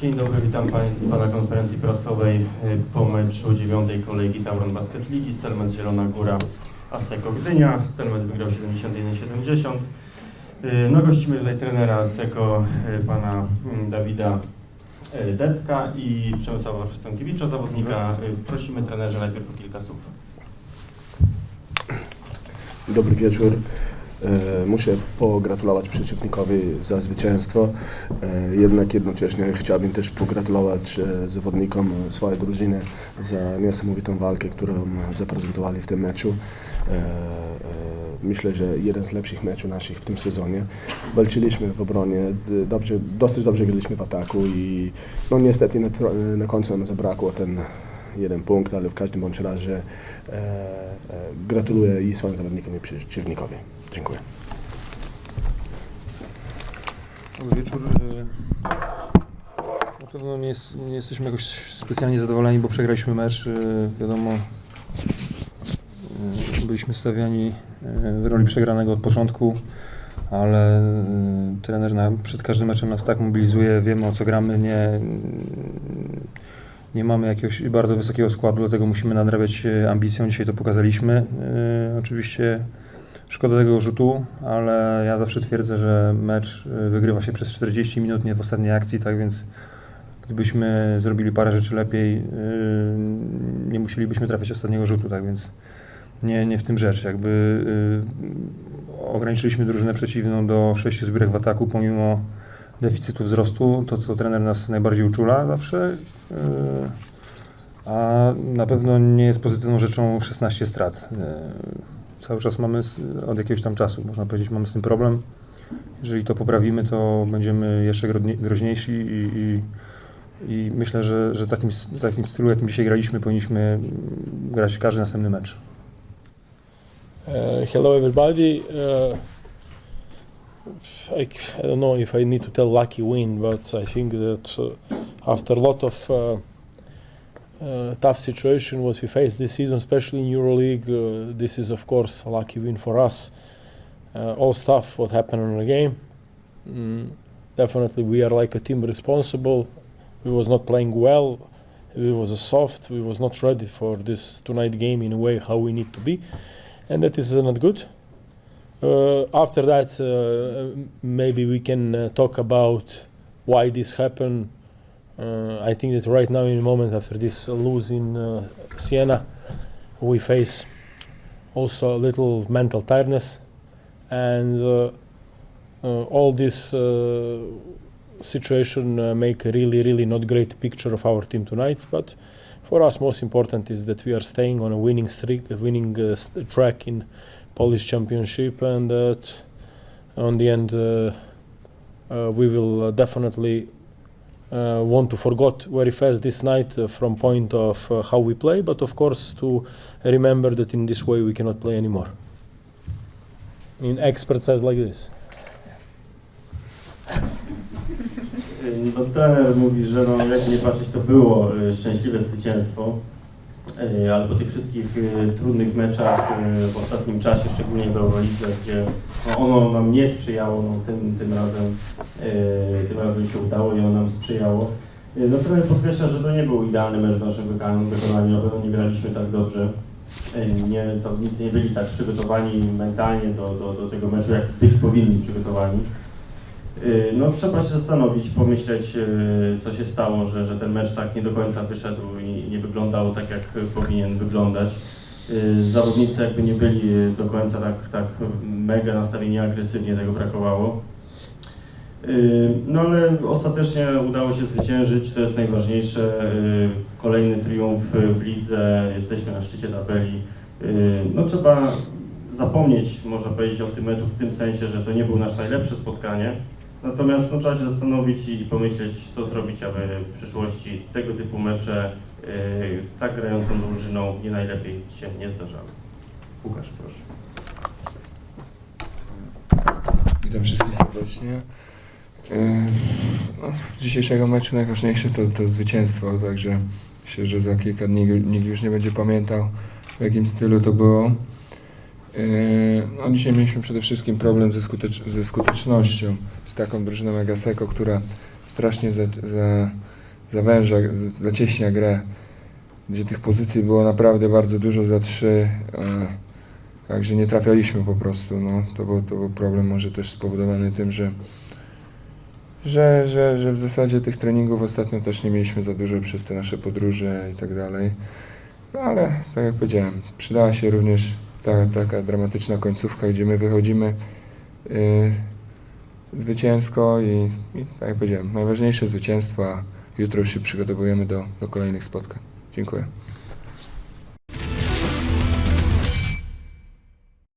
Dzień dobry, witam Państwa na konferencji prasowej y, po meczu dziewiątej kolejki Tauron Basket Ligi. Stelmet Zielona Góra, Aseko Gdynia. Stelmet wygrał 71-70. Y, No gościmy tutaj trenera Aseko, y, pana mm, Dawida Depka i Przemysława Przystąkiewicza, zawodnika. Prosimy trenerze najpierw o kilka słów. Dobry wieczór. E, Muszę pogratulować przeciwnikowi za zwycięstwo. E, Jednak jednocześnie chciałbym też pogratulować e, zawodnikom swojej drużyny za niesamowitą walkę, którą zaprezentowali w tym meczu. Myślę, że jeden z lepszych meczów naszych w tym sezonie. Walczyliśmy w obronie, dobrze, dosyć dobrze graliśmy w ataku i no niestety na, na końcu nam zabrakło ten jeden punkt, ale w każdym bądź razie e, e, gratuluję i swoim zawodnikom i przeciwnikowi. Dziękuję. Dobry wieczór. Y, Na pewno nie, jest, nie jesteśmy jakoś specjalnie zadowoleni, bo przegraliśmy mecz. Wiadomo, byliśmy stawiani w roli przegranego od początku, ale trener na, przed każdym meczem nas tak mobilizuje, wiemy o co gramy, nie, nie mamy jakiegoś bardzo wysokiego składu, dlatego musimy nadrabiać y, ambicją. Dzisiaj to pokazaliśmy. Y, Oczywiście Szkoda tego rzutu, ale ja zawsze twierdzę, że mecz y, wygrywa się przez 40 minut, nie w ostatniej akcji, tak więc gdybyśmy zrobili parę rzeczy lepiej, nie musielibyśmy trafiać ostatniego rzutu, tak więc nie, nie w tym rzecz. Jakby ograniczyliśmy drużynę przeciwną do 6 zbiórek w ataku pomimo deficytu wzrostu, to co trener nas najbardziej uczula zawsze. Yy, a na pewno nie jest pozytywną rzeczą 16 strat. Yy, cały czas mamy od jakiegoś tam czasu, można powiedzieć, mamy z tym problem. Jeżeli to poprawimy, to będziemy jeszcze groźniejsi i, i, i myślę, że, że takim, takim stylu, jakim dzisiaj graliśmy, powinniśmy grać każdy następny mecz. Uh, hello, everybody. Uh, I, I don't know if I need to tell lucky win, but I think that uh, after a lot of uh, uh, tough situation what we faced this season, especially in EuroLeague, uh, this is of course a lucky win for us. Uh, all stuff what happened in the game. Mm, definitely, we are like a team responsible. We was not playing well. We was soft. We was not ready for this tonight game in a way how we need to be and that is not good. Uh, after that, uh, maybe we can uh, talk about why this happened. I think that right now, in a moment after this lose in Siena, we face also a little mental tiredness, and uh, uh, all this uh, situation make a really, really not great picture of our team tonight. But for us, most important is that we are staying on a winning streak, a winning track in Polish Championship, and that on the end uh, uh, we will uh, definitely uh, want to forget very fast this night uh, from point of uh, how we play, but of course to remember that in this way we cannot play anymore. In expert says like this. Trener mówi, że no, jak nie patrzeć, to było szczęśliwe zwycięstwo, ale po tych wszystkich y, trudnych meczach y, w ostatnim czasie, szczególnie w Eurolidze, gdzie no, ono nam nie sprzyjało, no, tym, tym razem tym razem się udało i ono nam sprzyjało. No, trener podkreśla, że to nie był idealny mecz w naszym wykonaniu, nie graliśmy tak dobrze. Nie, zawodnicy nie byli tak przygotowani mentalnie do, do, do tego meczu, jak być powinni przygotowani. Y, No trzeba się zastanowić, pomyśleć, y, co się stało, że, że ten mecz tak nie do końca wyszedł i nie wyglądał tak, jak powinien wyglądać. Y, Zawodnicy jakby nie byli do końca tak, tak mega nastawieni agresywnie, tego brakowało. No ale ostatecznie udało się zwyciężyć, to jest najważniejsze. Kolejny triumf w lidze, jesteśmy na szczycie tabeli. No trzeba zapomnieć, można powiedzieć, o tym meczu w tym sensie, że to nie był nasze najlepsze spotkanie. Natomiast no, trzeba się zastanowić i pomyśleć, co zrobić, aby w przyszłości tego typu mecze yy, z tak grającą drużyną nie najlepiej się nie zdarzały. Łukasz, proszę. Witam wszystkich serdecznie. E, No, dzisiejszego meczu najważniejsze to, to zwycięstwo, także myślę, że za kilka dni nikt już nie będzie pamiętał w jakim stylu to było. E, No, dzisiaj mieliśmy przede wszystkim problem ze, skutecz- ze skutecznością z taką drużyną jak Aseko, która strasznie za, za, zawęża, zacieśnia grę, gdzie tych pozycji było naprawdę bardzo dużo za trzy, e, także nie trafialiśmy po prostu. No, to, był, to był problem może też spowodowany tym, że, że, że, że w zasadzie tych treningów ostatnio też nie mieliśmy za dużo przez te nasze podróże i tak dalej. No ale tak jak powiedziałem, przydała się również ta, taka dramatyczna końcówka, gdzie my wychodzimy y, zwycięsko i, i tak jak powiedziałem, najważniejsze zwycięstwo, a jutro już się przygotowujemy do, do kolejnych spotkań. Dziękuję.